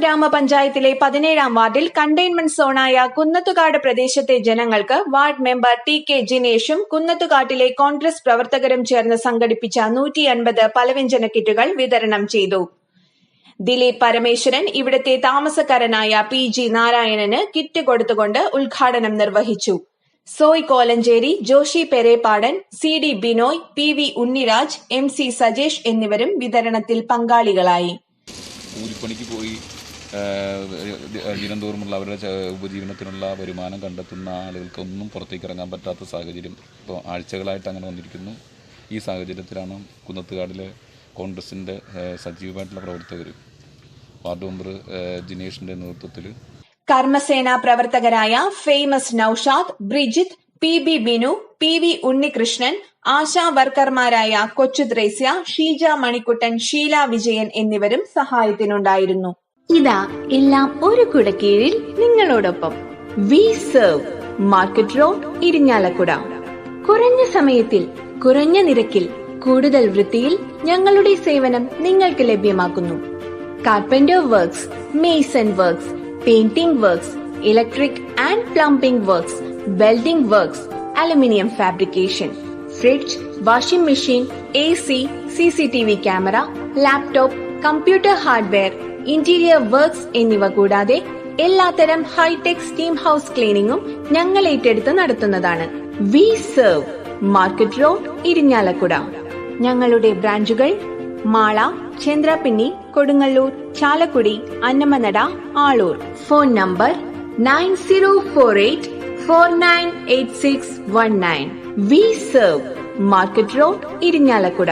ഗ്രാമപഞ്ചായത്തിലെ പതിനേഴാം വാർഡിൽ കണ്ടെയ്ൻമെന്റ് സോണായ കുന്നത്തുകാട് പ്രദേശത്തെ ജനങ്ങൾക്ക് വാർഡ് മെമ്പർ ടി കെ ജിനേഷും കുന്നത്തുകാട്ടിലെ കോൺഗ്രസ് പ്രവർത്തകരും ചേർന്ന് സംഘടിപ്പിച്ച നൂറ്റി അൻപത് പലവ്യഞ്ജന കിറ്റുകൾ വിതരണം ചെയ്തു. ദിലീപ് പരമേശ്വരൻ ഇവിടുത്തെ താമസക്കാരനായ പി ജി നാരായണന് കിറ്റ് കൊടുത്തുകൊണ്ട് ഉദ്ഘാടനം നിർവഹിച്ചു. Soy Kolenchery Joshi Perepadan C D Binoy P V Unniraj M C Sajesh എന്നിവരും വിതരണത്തിൽ പങ്കാളികളായി. പോയി ദിനം തോറുമുള്ള അവരുടെ ഉപജീവനത്തിനുള്ള വരുമാനം കണ്ടെത്തുന്ന ആളുകൾക്കൊന്നും പുറത്തേക്ക് ഇറങ്ങാൻ പറ്റാത്ത സാഹചര്യം ഇപ്പോൾ ആഴ്ചകളായിട്ട് അങ്ങനെ വന്നിരിക്കുന്നു. ഈ സാഹചര്യത്തിലാണ് കുന്നത്തുകാടിലെ കോൺഗ്രസിന്റെ സജീവമായിട്ടുള്ള പ്രവർത്തകർ വാർഡ് മെമ്പർ ജിനേഷിന്റെ നേതൃത്വത്തിൽ കർമ്മസേന പ്രവർത്തകരായ famous Noushad Brijith P B Binu P V Unnikrishnan ASHA വർക്കർമാരായ Kochu Thresia Sheeja Manikuttan Sheela Vijayan എന്നിവരും സഹായത്തിനുണ്ടായിരുന്നു. ഇതാ എല്ലാം ഒരു കുടക്കീഴിൽ നിങ്ങളോടൊപ്പം. We serve market road Irinjalakuda കുറഞ്ഞ സമയത്തിൽ കുറഞ്ഞ നിരക്കിൽ കൂടുതൽ വൃത്തിയിൽ ഞങ്ങളുടെ സേവനം നിങ്ങൾക്ക് ലഭ്യമാക്കുന്നു. Carpenter works mason works painting works electric and plumbing works welding works aluminium fabrication fridge washing machine A C C C T V camera laptop computer hardware interior works എന്നിവ കൂടാതെ എല്ലാത്തരം ഹൈടെക് സ്റ്റീം ഹൗസ് ക്ലീനിങ്ങും ഞങ്ങൾ ഏറ്റെടുത്ത് നടത്തുന്നതാണ്. We serve market road Irinjalakuda. ഞങ്ങളുടെ ബ്രാഞ്ചുകൾ Mala Chandrapinni Kodungallur Chalakudy Annamanada Aloor. Phone number nine zero four eight four nine eight six one nine we serve market road Irinjalakuda.